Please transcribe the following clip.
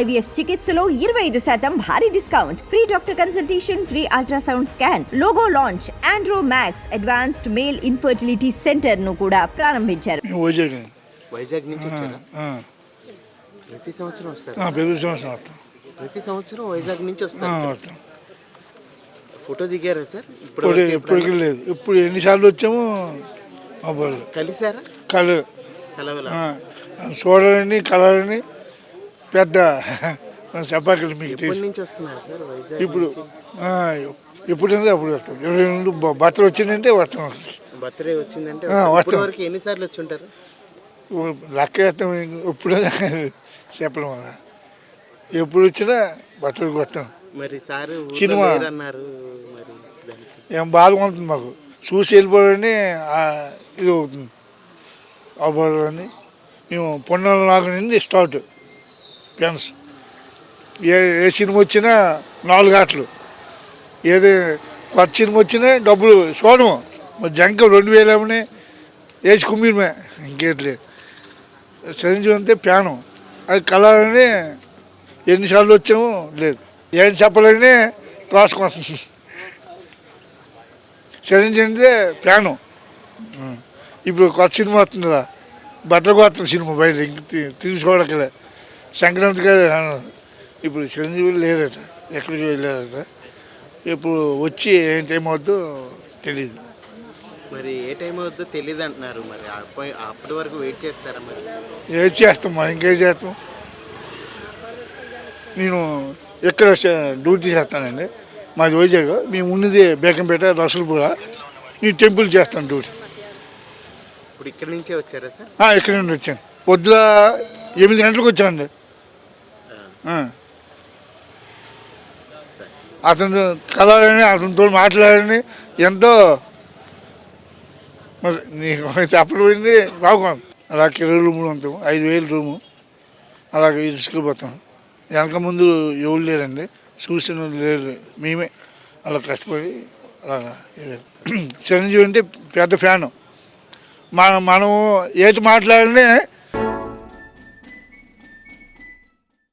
IVF చికిత్సలో ఇరవై ఐదు శాతం భారీ discount. Free doctor consultation free ultrasound scan logo launch Andro Max advanced male infertility సెంటర్ను కూడా ప్రారంభించారు. వైజాగ్ వైజాగ్ నుంచి ప్రతి సంవత్సరం వస్తారు? ఆ, పెద్ద సంవత్సరం వస్తాం. ప్రతి సంవత్సరం వైజాగ్ నుంచి వస్తాం. ఫోటో దిగారా సార్? ఇప్పుడు ఇప్పుడు ఎప్పటికీ లేదు. ఇప్పుడు ఎన్నిసార్లు వచ్చాము కలిసారా? కలర్. కలవల? చూడాలని కలర్ని పెద్ద చెప్పకండి మీకు తెలుసు. ఇప్పుడు ఎప్పుడు అప్పుడు వస్తాం. ఇరవై బ- బట్టలు వచ్చిందంటే వస్తాం వస్తాం. ఎన్నిసార్లు వచ్చి ఉంటారు లెక్క వేస్తాం. ఇప్పుడు చెప్పడం వల్ల ఎప్పుడు వచ్చినా బట్టలకు వస్తాం. మరి సార్ సినిమా. ఏం బాధగా ఉంటుంది మాకు. చూసి వెళ్ళిపోవాలని ఆ, ఇది అవుతుంది. అవ్వాలని మేము పొన్నాల నుండి స్టార్ట్. గన్స్ ఏ ఏ సినిమా వచ్చినా నాలుగు ఆటలు. ఏది కొత్త సినిమా వచ్చినా డబ్బులు చూడము మరి జంక రెండు వేలు ఏమని వేసి కుమ్మిమే ఇంకేట్లేదు సంజీవ్ అంతే ప్యాను. అది కలర్ని ఎన్నిసార్లు వచ్చాము లేదు. ఏం చెప్పలేని రాసుకుంటుంది చరించిందే ప్యాను. ఇప్పుడు కొత్త సినిమా వస్తుందిరా. బట్టలు కొత్త సినిమా బయట ఇంక తీసుకోవడం సంక్రాంతి గారు. ఇప్పుడు చిరంజీవి లేరట ఎక్కడికి వెళ్ళారట ఇప్పుడు వచ్చి ఏం టైం అవుద్దో తెలియదు మరి ఏ టైం అవుతుందో తెలియదు అంటున్నారు మరి. అప్ప- అప్పటి వరకు వెయిట్ చేస్తారా మరి? ఏం చేస్తాం మరి ఇంకేం చేస్తాం? నేను ఎక్కడ డ్యూటీ చేస్తానండి. మాది వైజాగ్. మేము ఉన్నది బేకంపేట రసూల్పూర. నేను టెంపుల్ చేస్తాను డ్యూటీ. ఇప్పుడు ఇక్కడి నుంచే వచ్చారా సార్? ఇక్కడ నుండి వచ్చాను. పొద్దున ఎనిమిది గంటలకు వచ్చానండి. అతను కలాలని అతనితో మాట్లాడని ఎంతో నీకు చెప్పడం బాగుంది అలా ఇరవై రూములు ఉంటాము ఐదు వేలు రూము. అలాగే ఇసుకుపోతాం వెనక ముందు ఎవరు లేరండి? చూసిన లేరు. మేమే. అలా కష్టపడి అలాగా చిరంజీవి అంటే పెద్ద ఫ్యాను. మనం మనము ఏటి మాట్లాడినా